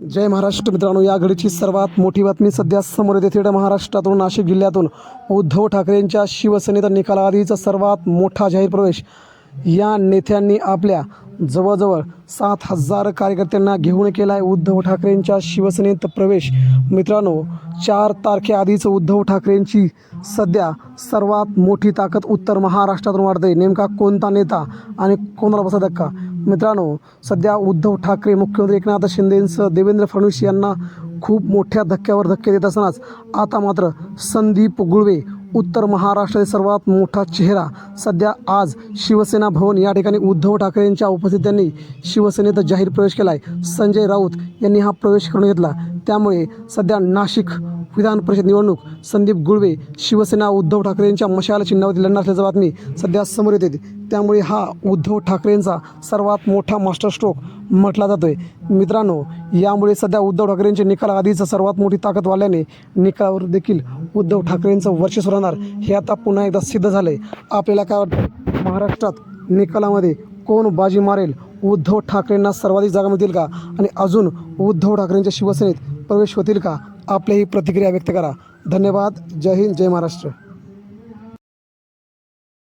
जय महाराष्ट्र मित्रांनो या घडीची सर्वात मोठी बातमी सध्या समोर येते. थेट महाराष्ट्रातून नाशिक जिल्ह्यातून. उद्धव ठाकरेंच्या शिवसेनेचा निकालाआधीचा सर्वात मोठा जाहीर प्रवेश. या नेत्यांनी आपल्या जवळजवळ सात हजार कार्यकर्त्यांना घेऊन केला आहे उद्धव ठाकरेंच्या शिवसेनेत प्रवेश. मित्रांनो चार तारखेआधीच उद्धव ठाकरेंची सध्या सर्वात मोठी ताकद उत्तर महाराष्ट्रातून वाढते नेमका कोणता नेता आणि कोणाला बसा धक्का? मित्रांनो सध्या उद्धव ठाकरे मुख्यमंत्री एकनाथ शिंदेंसह देवेंद्र फडणवीस यांना खूप मोठ्या धक्क्यावर धक्के देत असतानाच आता मात्र संदीप गुळवे उत्तर महाराष्ट्रातील सर्वात मोठा चेहरा सध्या आज शिवसेना भवन या ठिकाणी उद्धव ठाकरेंच्या उपस्थित त्यांनी शिवसेनेत जाहीर प्रवेश केला आहे संजय राऊत यांनी हा प्रवेश करून घेतला. त्यामुळे सध्या नाशिक विधान परिषद निवडणूक संदीप गुळवे शिवसेना उद्धव ठाकरेंच्या मशाला चिन्हावरती लढणार असल्याची बातमी सध्या समोर येते त्यामुळे हा उद्धव ठाकरेंचा सर्वात मोठा मास्टर स्ट्रोक म्हटला जातोय. मित्रांनो यामुळे सध्या उद्धव ठाकरेंचे निकाल आधीचं सर्वात मोठी ताकद वाढल्याने निकालावर देखील उद्धव ठाकरेंचं वर्चस्व राहणार हे आता पुन्हा एकदा सिद्ध झालंय. आपल्याला काय वाटतं? महाराष्ट्रात निकालामध्ये कोण बाजी मारेल? उद्धव ठाकरेंना सर्वाधिक जागा मिळतील का? आणि अजून उद्धव ठाकरेंच्या शिवसेनेत प्रवेश होतील का? आपल्याही प्रतिक्रिया व्यक्त करा. धन्यवाद. जय हिंद. जय महाराष्ट्र.